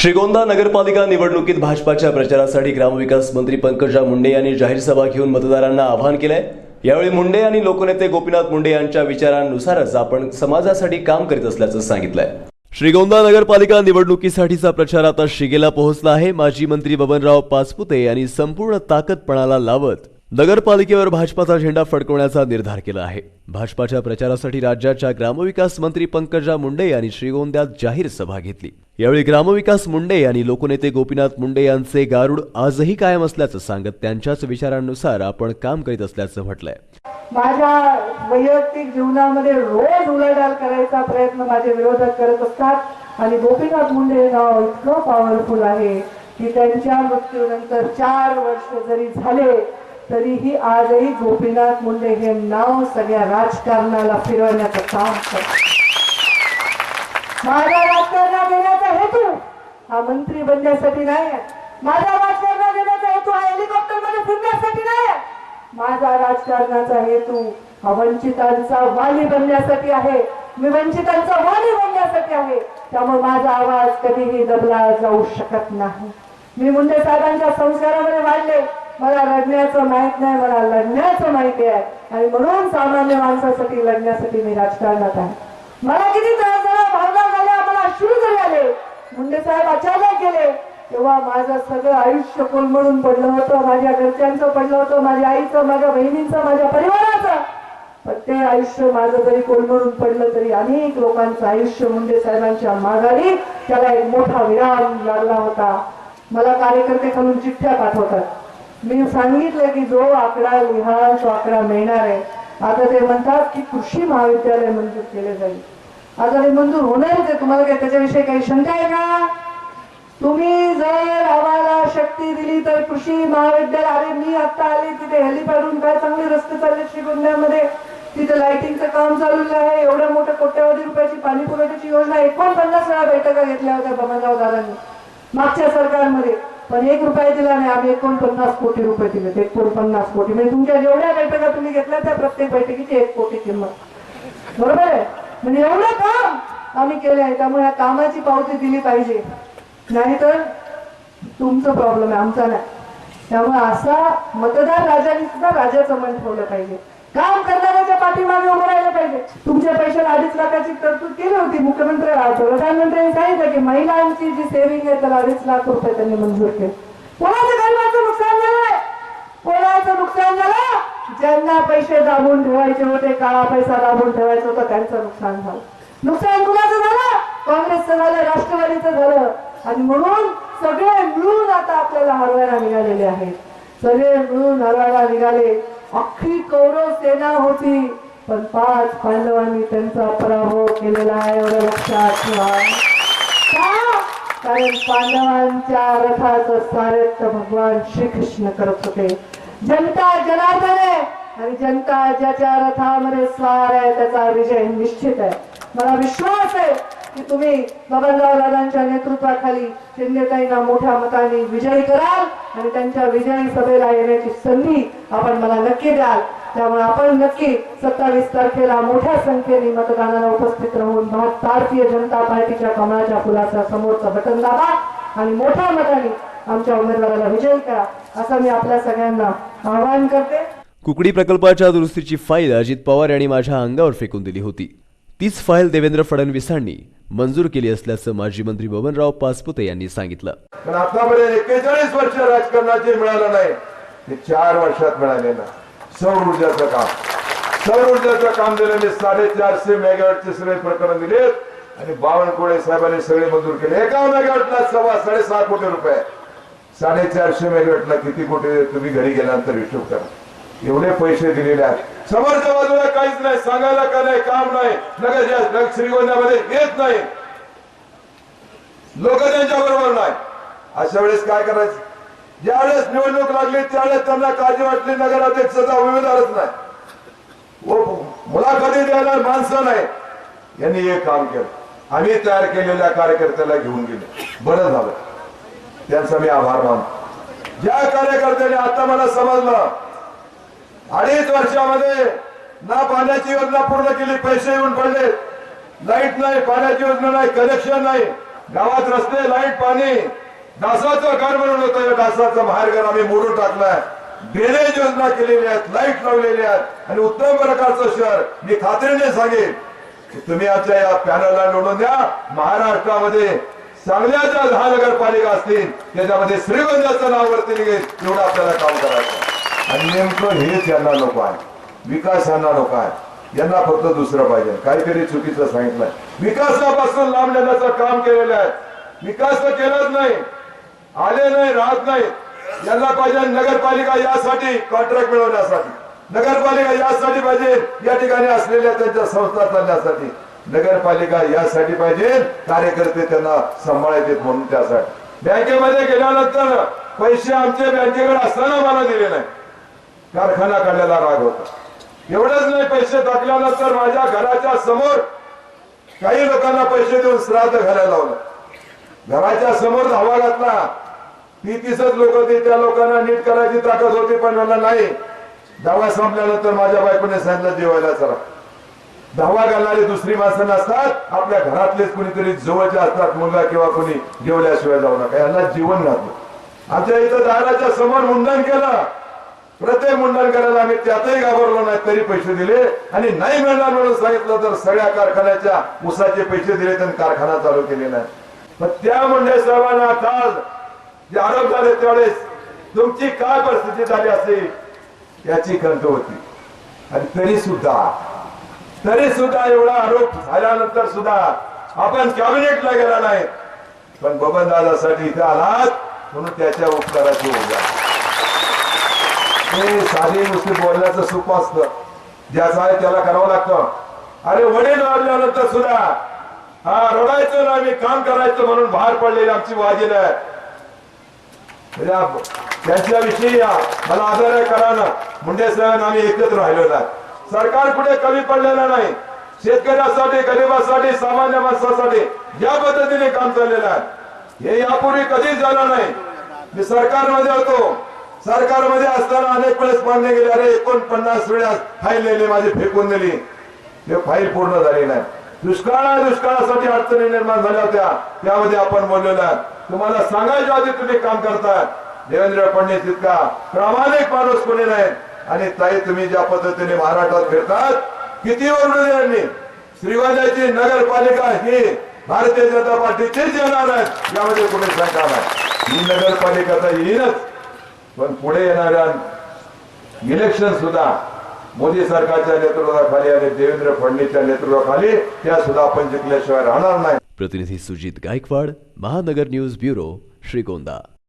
श्रीगोंदा नगरपालिका निवडणुकीत भाजपाच्या प्रचारासाठी ग्रामविकास मंत्री पंकजा मुंडे यांनी जाहीर सभा घेऊन मतदारांना आवाहन केलंय. यावेळी मुंडे आणि लोकनेते गोपीनाथ मुंडे यांच्या विचारांनुसारच आपण समाजासाठी काम करीत असल्याचं सांगितलंय. श्रीगोंदा नगरपालिका निवडणुकीसाठीचा प्रचार आता शिगेला पोहोचला आहे. माजी मंत्री बबनराव पाचपुते यांनी संपूर्ण ताकदपणाला लावत नगरपालिकेवर भाजपाचा झेंडा फडकवण्याचा निर्धार केला आहे. भाजपाच्या प्रचारासाठी राज्याच्या ग्रामविकास मंत्री पंकजा मुंडे यांनी श्रीगोंद्यात जाहीर सभा घेतली. यावेळी ग्रामविकास मुंडे यांनी लोकनेते गोपीनाथ मुंडे यांचे गारुड आजही कायम असल्याचं सांगत त्यांच्याच विचारांनुसार आपण काम करीत असल्याचं म्हटलंय. माझ्या वैयक्तिक जीवनामध्ये रोज उलाढाल करायचा प्रयत्न माझे विरोधक करत असतात आणि गोपीनाथ मुंडे हे नाव इतकं पॉवरफुल आहे की त्यांच्या मृत्यूनंतर चार वर्ष जरी झाले तरीही आजही गोपीनाथ मुंडे हे नाव सगळ्या राजकारणाला फिरवण्याचं काम करतात. माझ्या राजकारणात देण्याचा हेतू हा मंत्री बनण्यासाठी नाही आहे. माझा राजकारणात येण्याचा हेतू हा हेलिकॉप्टरमध्ये फिरण्यासाठी नाही आहे. माझा राजकारणाचा हेतू हा वंचितांचा वाली बनण्यासाठी आहे. मी वंचितांचा वाली बनण्यासाठी आहे. त्यामुळे माझा आवाज कधीही दबला जाऊ शकत नाही. मी मुंडे साहेबांच्या संस्कारामध्ये वाढले. मला रडण्याचं माहीत नाही मला लढण्याचं माहिती आहे. आणि म्हणून सामान्य माणसासाठी लढण्यासाठी मी राजकारणात आहे. मला किती त्रास झाला भावना झाल्या मला अश्रू जरी आले मुंडे साहेब अचानक गेले तेव्हा माझं सगळं आयुष्य कोलमडून पडलं होतं माझ्या घरच्यांचं पडलं होतं माझ्या आईचं माझ्या बहिणींचं माझ्या परिवाराचं. पण ते आयुष्य माझं जरी कोलमडून पडलं तरी अनेक लोकांचं आयुष्य मुंडे साहेबांच्या माघारी त्याला एक मोठा विराम लागला होता. मला कार्यकर्ते खालून चिठ्ठ्या पाठवतात. मी सांगितलं की जो आकडा लिहाल तो आकडा मिळणार आहे. आता ते म्हणतात की कृषी महाविद्यालय मंजूर केले जाईल. आता ते मंजूर होणार ते. तुम्हाला काय त्याच्याविषयी काही शंका आहे का? तुम्ही जर आम्हाला शक्ती दिली तर कृषी महाविद्यालय अरे मी आता आले तिथे हेलिपॅडून काय चांगले रस्ते चालले श्रीगोंद्यामध्ये? तिथे लाइटिंगचं काम चालू आहे. एवढ्या मोठ्या कोट्यावधी रुपयाची पाणी पुरवठ्याची योजना एकोणपन्नास वेळा बैठका घेतल्या होत्या बबनराव दादांनी. मागच्या सरकारमध्ये. पण एक रुपया दिला नाही आम्ही एकोणपन्नास कोटी रुपये दिले एकोणपन्नास कोटी. म्हणजे तुमच्या जेवढ्या बैठका तुम्ही घेतल्या त्या प्रत्येक बैठकीची एक कोटी किंमत. बरोबर आहे? म्हणजे एवढं काम आम्ही केलं आहे त्यामुळे या कामाची पावती दिली पाहिजे. नाहीतर तुमचं प्रॉब्लेम आहे आमचा नाही. त्यामुळे असा मतदार राजाने सुद्धा राजाचं मन ठेवलं पाहिजे. काम करणाऱ्याच्या पाठीमागे उभं राहिलं पाहिजे. तुमच्या पैशाला अडीच लाखाची तरतूद केली होती. मुख्यमंत्री प्रधानमंत्र्यांनी सांगितलं की महिलांची जी सेव्हिंग आहे त्याला अडीच लाख रुपये त्यांनी मंजूर केले. कोणाचं गरिबाचं नुकसान झालंय कोणाचं नुकसान झालं? ज्यांना पैसे दाबून ठेवायचे होते काळा पैसा दाबून ठेवायचा होता त्यांचं नुकसान झालं. नुकसान कुणाचं झालं? काँग्रेसचं झालं राष्ट्रवादीचं झालं. आणि म्हणून सगळे मिळून आता आपल्याला हरवायला निघालेले आहेत. सगळे मिळून हरवायला निघाले. अख्खी कौरव सेना होती. पण पाच पांडवांनी त्यांचा पराभव केलेला आहे एवढं लक्षात ठेवा. कारण पांडवांच्या रथाचं सारथ्य भगवान श्रीकृष्ण करत होते. जनता जनार्दन आहे. आणि जनता ज्याच्या रथामध्ये स्वार आहे त्याचा विजय निश्चित आहे. मला विश्वास आहे. की तुम्ही बबनराव दादांच्या नेतृत्वाखाली शिंदेताईंना मोठ्या मताने विजयी कराल आणि त्यांच्या विजयी सभेला येण्याची संधी आपण मला नक्की द्याल. त्यामुळे आपण नक्की सत्तावीस तारखेला मोठ्या संख्येने मतदानाला उपस्थित राहून भारतीय जनता पार्टीच्या कमळाच्या फुलाचा समोरचा बटन दाबा आणि मोठ्या मताने आमच्या उमेदवाराला विजयी करा. असं मी आपल्या सगळ्यांना आवाहन करते. कुकडी प्रकल्पाच्या दुरुस्तीची फाईल अजित पवार यांनी माझ्या अंगावर फेकून दिली होती. तीच फाईल देवेंद्र फडणवीसांनी मंजूर केली असल्याचं माजी मंत्री बबनराव पाचपुते यांनी सांगितलं. पण आतापर्यंत एक्केचाळीस वर्ष राजकारणाचे मिळालं नाही. ते चार वर्षात मिळाले ना सौर ऊर्जाचं काम. सौर ऊर्जाचं काम दिलं मी साडेचारशे मेगावॅटचे सगळे प्रकरण दिलेत आणि बावनकुळे साहेबांनी सगळे मंजूर केले. एका मेगावॅटला सव्वा साडेसहा कोटी रुपये. साडेचारशे मेगावॅटला किती कोटी तुम्ही घरी गेल्यानंतर हिशोब करा. एवढे पैसे दिलेले आहेत. समोरच्या बाजूला काहीच नाही सांगायला का नाही काम नाही. नगर नगर श्रीगोंद्यामध्ये येत नाही. लोक त्यांच्या बरोबर नाही. अशा वेळेस काय करायचं? ज्यावेळेस निवडणूक लागली त्यावेळेस त्यांना काळजी वाटली नगराध्यक्षाचा उमेदवारच नाही. मुलाखती द्यायला माणसं नाही. यांनी हे काम केलं. आम्ही तयार केलेल्या कार्यकर्त्याला घेऊन गेले. बरं झालं. त्यांचा मी आभार मानतो. ज्या कार्यकर्त्याने आता मला समजलं अडीच वर्षामध्ये ना पाण्याची योजना पूर्ण केली पैसे येऊन पडले. लाइट नाही पाण्याची योजना नाही कनेक्शन नाही. गावात रस्ते लाइट पाणी. डासाचं घर म्हणून होतं या डासाचं बाहेर घर आम्ही मोडून टाकलाय. ड्रेनेज योजना केलेली आहेत लाइट लावलेली आहेत. आणि उत्तम प्रकारचं शहर मी खात्रीने सांगेन की तुम्ही आमच्या या पॅनलला निवडून द्या. महाराष्ट्रामध्ये चांगल्या ज्या दहा नगरपालिका असतील त्याच्यामध्ये श्रीगंधाचं नाव वरती निघेल एवढं आपल्याला काम करायचं आणि नेमकं हेच यांना नको आहे. विकास यांना नको आहे. यांना फक्त दुसरं पाहिजे. काहीतरी चुकीचं सांगितलंय विकासापासून लांब नेण्याचं काम केलेलं आहे. विकास तर केलाच नाही. आले नाही राहत नाही. यांना पाहिजे नगरपालिका यासाठी कॉन्ट्रॅक्ट मिळवण्यासाठी. नगरपालिका यासाठी पाहिजे या ठिकाणी असलेल्या त्यांच्या संस्था चालण्यासाठी. नगरपालिका यासाठी पाहिजे कार्यकर्ते त्यांना सांभाळायचे म्हणून त्यासाठी. बँकेमध्ये गेल्यानंतर पैसे आमचे बँकेकडे असताना मला दिले नाही. कारखाना काढलेला राग होता. एवढंच नाही पैसे टाकल्यानंतर माझ्या घराच्या समोर काही लोकांना पैसे देऊन श्राद्ध घालायला लावलं. घराच्या समोर धावा घातला. ती तीसच लोक होती त्या लोकांना नीट करायची ताकद होती पण मला नाही धावा संपल्यानंतर माझ्या बायकोने सांगितलं जेवायला चला. धावा घालणारी दुसरी माणसं नसतात आपल्या घरातलेच कुणीतरी जवळचे असतात मुलगा किंवा कोणी जेवल्याशिवाय जाऊ नका. यांना जीवन घातलं. आमच्या इथं दाराच्या समोर मुंडन केलं. प्रत्येक मुंडन करायला आम्ही त्यातही घाबरलो नाही तरी पैसे दिले. आणि नाही मिळणार म्हणून सांगितलं तर सगळ्या कारखान्याच्या उसाचे पैसे दिले तर कारखाना चालू केलेला आहे. मग त्या मुंडे साहेबांना काल जे आरोप झाले त्यावेळेस तुमची काय परिस्थिती झाली असेल याची खंत होती. आणि तरी सुद्धा तरी सुद्धा एवढा आरोप झाल्यानंतर सुद्धा आपण कॅबिनेटला गेला नाही. पण बबन दादासाठी इथे आलात म्हणून त्याच्या उपकाराची ऊर्जा ते साधे नुसते बोलण्याचं सुख असतं ज्याचं आहे त्याला करावं लागतं. अरे वडील वाढल्यानंतर सुद्धा हा रडायचं ना आम्ही काम करायचं म्हणून बाहेर पडलेली आमची वाजील आहे. म्हणजे त्यांच्याविषयी मला आदर आहे करा ना. मुंडे साहेब आम्ही एकत्र राहिलो ना सरकार कुठे कमी पडलेलं नाही. शेतकऱ्यासाठी गरीबासाठी सामान्य माणसासाठी ज्या पद्धतीने काम चाललेलं आहे हे यापूर्वी कधीच झालं नाही. मी सरकारमध्ये होतो. सरकारमध्ये असताना अनेक वेळेस मान्य गेले अरे एकोणपन्नास वेळा फाईल नेली माझी फेकून दिली हे फाईल पूर्ण झाली नाही. दुष्काळ दुष्काळासाठी अडचणी निर्माण झाल्या होत्या. त्यामध्ये आपण बोललेलो तुम्हाला सांगायच्या आधी तुम्ही काम करताय देवेंद्र फडणवीस इतका प्रामाणिक माणूस कोणी नाही. आणि ताई तुम्ही ज्या पद्धतीने महाराष्ट्रात फिरतात किती ओरडू श्रीवाजाची नगरपालिका ही भारतीय जनता पार्टीचीच येणार आहेत यामध्ये कोणी शंका नाही. ही नगरपालिका तर येईनच. पण पुढे येणाऱ्या इलेक्शन सुद्धा मोदी सरकारच्या नेतृत्वाखाली आणि देवेंद्र फडणवीसच्या नेतृत्वाखाली त्या सुद्धा आपण जिंकल्याशिवाय राहणार नाही. प्रतिनिधी सुजित गायकवाड महानगर न्यूज ब्युरो श्रीगोंदा.